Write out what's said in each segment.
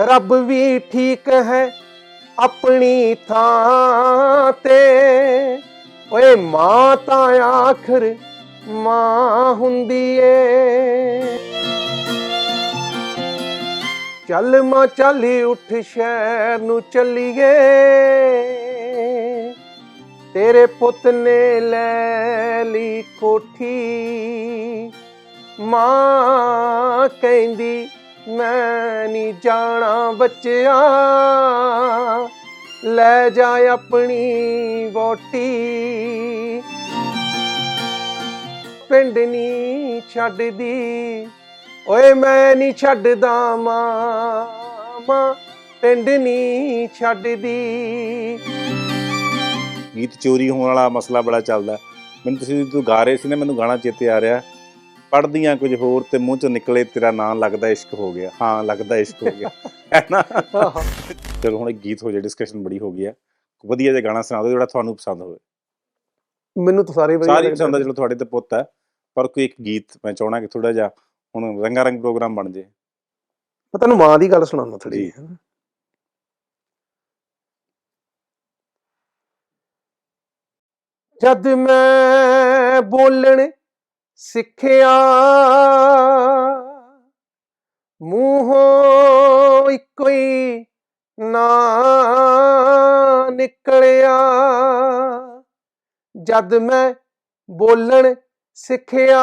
ਰੱਬ ਵੀ ਠੀਕ ਹੈ ਆਪਣੀ ਥਾਂ ਤੇ। ਓਏ ਮਾਂ ਤਾਂ ਆਖਰ ਮਾਂ ਹੁੰਦੀ ਏ। ਚੱਲ ਮਾਂ, ਚੱਲ ਉੱਠ ਸ਼ਹਿਰ ਨੂੰ ਚੱਲੀਏ। ਤੇਰੇ ਪੁੱਤ ਨੇ ਲੈ ਲਈ ਕੋਠੀ। ਮਾਂ ਕਹਿੰਦੀ ਮੈਂ ਨਹੀਂ ਜਾਣਾ ਬੱਚਿਆ। ਲੈ ਜਾ ਆਪਣੀ ਵੋਟੀ ਪਿੰਡ ਨਹੀਂ ਛੱਡਦੀ। ਓਏ ਮੈਂ ਨਹੀਂ ਛੱਡਦਾ ਮਾਂ ਪਿੰਡ ਨਹੀਂ ਛੱਡਦੀ। ਗੀਤ ਚੋਰੀ ਹੋਣ ਵਾਲਾ ਮਸਲਾ ਬੜਾ ਚੱਲਦਾ। ਮੈਨੂੰ ਤੁਸੀਂ ਤੂੰ ਗਾ ਰਹੇ ਸੀ ਨਾ, ਮੈਨੂੰ ਗਾਣਾ ਚੇਤੇ ਆ ਰਿਹਾ। ਪੜਦੀਆਂ ਕੁਝ ਹੋਰ ਤੇ ਮੂੰਹ ਚੋਂ ਨਿਕਲੇ ਤੇਰਾ ਨਾਂ ਲੱਗਦਾ ਇਸ਼ਕ ਹੋ ਗਿਆ। ਹਾਂ ਲੱਗਦਾ ਇਸ਼ਕ ਹੋ ਗਿਆ। ਹੈ ਨਾ? ਚਲੋ ਹੁਣ ਇੱਕ ਗੀਤ ਹੋ ਜਾ ਡਿਸਕਸ਼ਨ ਬੜੀ ਹੋ ਗਈ ਹੈ ਵਧੀਆ ਜਿਹਾ ਗਾਣਾ ਸੁਣਾ ਦਿਓ ਜਿਹੜਾ ਤੁਹਾਨੂੰ ਪਸੰਦ ਹੋਵੇ। ਮੈਨੂੰ ਤਾਂ ਸਾਰੇ ਵਧੀਆ ਸਾਰੀ ਪਸੰਦ ਆ ਚਲੋ ਤੁਹਾਡੇ ਤੇ ਪੁੱਤ ਹੈ ਪਰ ਕੋਈ ਇੱਕ ਗੀਤ ਮੈਂ ਚਾਹਣਾ ਕਿ ਥੋੜਾ ਜਿਹਾ ਹੁਣ ਰੰਗਾ ਰੰਗ ਪ੍ਰੋਗਰਾਮ ਬਣ ਜੇ ਮੈਂ ਤੁਹਾਨੂੰ ਮਾਂ ਦੀ ਗੱਲ ਸੁਣਾਉਣਾ ਥੋੜੀ। ਜਦ ਮੈਂ ਬੋਲਣ ਸਿੱਖਿਆ। ਮੂੰਹੋਂ ਇੱਕੋ ਹੀ ਨਾ ਨਿਕਲਿਆ। ਜਦ ਮੈਂ ਬੋਲਣ ਸਿੱਖਿਆ,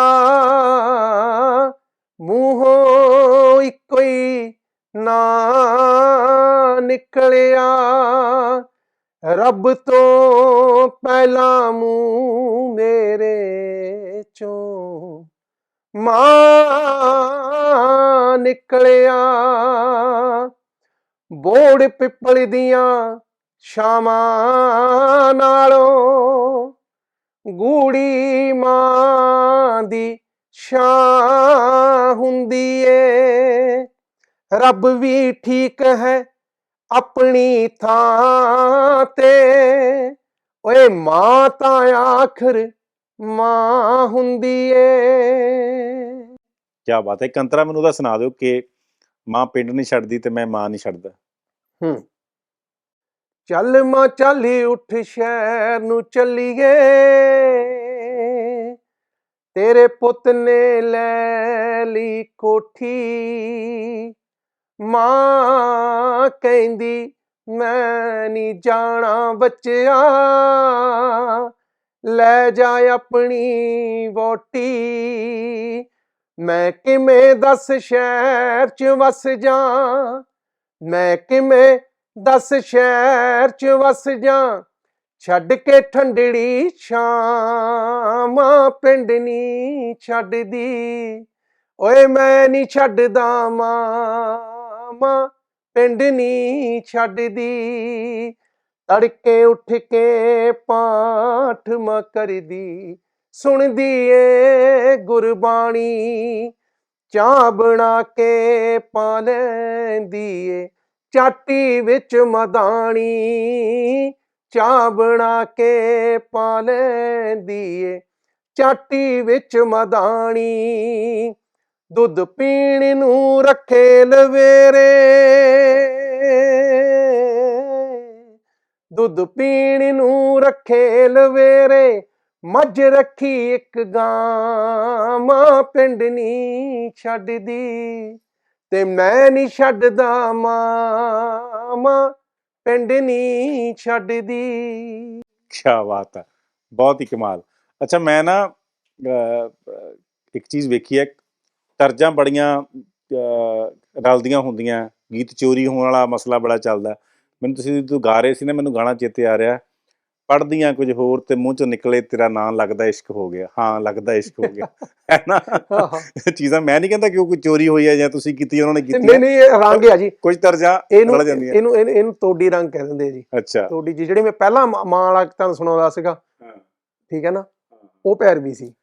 ਮੂੰਹੋਂ ਇੱਕੋ ਹੀ ਨਾ ਨਿਕਲਿਆ। ਰੱਬ ਤੋਂ ਪਹਿਲਾਂ ਮੂੰਹ ਮੇਰੇ ਮਾਂ ਨਿਕਲਿਆ। ਬੋੜ ਪਿੱਪਲ ਦੀਆਂ ਛਾਵਾਂ ਨਾਲੋਂ ਗੂੜੀ ਮਾਂ ਦੀ ਛਾਂ ਹੁੰਦੀ ਏ। ਰੱਬ ਵੀ ਠੀਕ ਹੈ ਆਪਣੀ ਥਾਂ ਤੇ। ਓਏ ਮਾਂ ਤਾਂ ਆਖਰ ਮਾਂ ਹੁੰਦੀ ਏ। ਕੀ ਬਾਤ ਹੈ। ਕੰਤਰਾ ਮੈਨੂੰ ਉਹਦਾ ਸੁਣਾ ਦਿਓ ਕਿ ਮਾਂ ਪਿੰਡ ਨਹੀਂ ਛੱਡਦੀ ਤੇ ਮੈਂ ਮਾਂ ਨਹੀਂ ਛੱਡਦਾ। ਹੂੰ। ਚੱਲ ਮਾਂ ਚੱਲ ਉੱਠ ਸ਼ਹਿਰ ਨੂੰ ਚੱਲੀਏ। ਤੇਰੇ ਪੁੱਤ ਨੇ ਲੈ ਲਈ ਕੋਠੀ। ਮਾਂ ਕਹਿੰਦੀ ਮੈਂ ਨਹੀਂ ਜਾਣਾ ਬੱਚਿਆ। ਲੈ ਜਾ ਆਪਣੀ ਵੋਟੀ ਮੈਂ ਕਿਵੇਂ ਦੱਸ ਸ਼ਹਿਰ ਚ ਵਸ ਜਾ? ਮੈਂ ਕਿਵੇਂ ਦੱਸ ਸ਼ਹਿਰ ਚ ਵਸ ਜਾ? ਛੱਡ ਕੇ ਠੰਡੜੀ ਛਾਵਾਂ ਪਿੰਡ ਨਹੀਂ ਛੱਡਦੀ। ਓਏ ਮੈਂ ਨਹੀਂ ਛੱਡਦਾ ਮਾਂ ਪਿੰਡ ਨਹੀਂ ਛੱਡਦੀ। ਤੜਕੇ ਉੱਠ ਕੇ ਪਾਠ ਮ ਕਰਦੀ। ਸੁਣਦੀ ਏ ਗੁਰਬਾਣੀ। ਚਾਹ ਬਣਾ ਕੇ ਪਾ ਲੈਂਦੀ ਏ। ਚਾਟੀ ਵਿੱਚ ਮਦਾਣੀ। ਚਾਹ ਬਣਾ ਕੇ ਪਾ ਲੈਂਦੀ ਏ। ਚਾਟੀ ਵਿੱਚ ਮਦਾਣੀ। ਦੁੱਧ ਪੀਣ ਨੂੰ ਰੱਖੇ ਲਵੇਰੇ। ਦੁੱਧ ਪੀਣ ਨੂੰ ਰੱਖੇ ਲਵੇਰੇ ਮੱਝ ਰੱਖੀ ਇੱਕ ਗਾਂ ਮਾਂ ਪਿੰਡ ਨਹੀਂ ਛੱਡਦੀ ਤੇ ਮੈਂ ਨਹੀਂ ਛੱਡਦਾ ਮਾਂ ਮਾਂ ਪਿੰਡ ਨਹੀਂ ਛੱਡਦੀ। ਕੀ ਬਾਤ ਹੈ ਬਹੁਤ ਹੀ ਕਮਾਲ। ਅੱਛਾ ਮੈਂ ਨਾ ਅਹ, ਇੱਕ ਚੀਜ਼ ਵੇਖੀ ਹੈ ਤਰਜਾਂ ਬੜੀਆਂ ਅਹ, ਰਲਦੀਆਂ ਹੁੰਦੀਆਂ ਗੀਤ ਚੋਰੀ ਹੋਣ ਵਾਲਾ ਮਸਲਾ ਬੜਾ ਚੱਲਦਾ। ਮੈਨੂੰ ਤੁਸੀਂ ਤੂੰ ਗਾ ਰਹੇ ਸੀ ਨਾ ਮੈਨੂੰ ਗਾਣਾ ਚੇਤੇ ਆ ਰਿਹਾ। ਪੜਦੀਆਂ ਕੁਝ ਹੋਰ ਤੇ ਮੂੰਹ ਚੋਂ ਨਿਕਲੇ ਤੇਰਾ ਨਾਂ ਲੱਗਦਾ ਇਸ਼ਕ ਹੋ ਗਿਆ। ਹਾਂ ਲੱਗਦਾ ਇਸ਼ਕ ਹੋ ਗਿਆ। ਹੈ ਨਾ ਚੀਜ਼ਾਂ ਮੈਂ ਨਹੀਂ ਕਹਿੰਦਾ ਕਿ ਉਹ ਕੋਈ ਚੋਰੀ ਹੋਈ ਹੈ ਜਾਂ ਤੁਸੀਂ ਕੀਤੀ ਉਹਨਾਂ ਨੇ ਕੀਤੀ ਨਹੀਂ ਨਹੀਂ ਇਹ ਰੰਗ ਆ ਜੀ। ਕੁਝ ਤਰਜਾਂ ਇਹਨੂੰ ਰਲ ਜਾਂਦੀਆਂ। ਇਹਨੂੰ ਇਹਨੂੰ- ਤੋਡੀ ਰੰਗ ਕਹਿ ਦਿੰਦੇ ਆ ਜੀ। ਅੱਛਾ। ਤੋਡੀ ਜੀ ਜਿਹੜੇ ਮੈਂ ਪਹਿਲਾਂ ਮਾਂ ਵਾਲਾ ਤੁਹਾਨੂੰ ਸੁਣਾਉਂਦਾ ਸੀਗਾ। ਹਾਂ। ਠੀਕ ਹੈ ਨਾ? ਉਹ ਪੈਰਵੀ ਸੀ।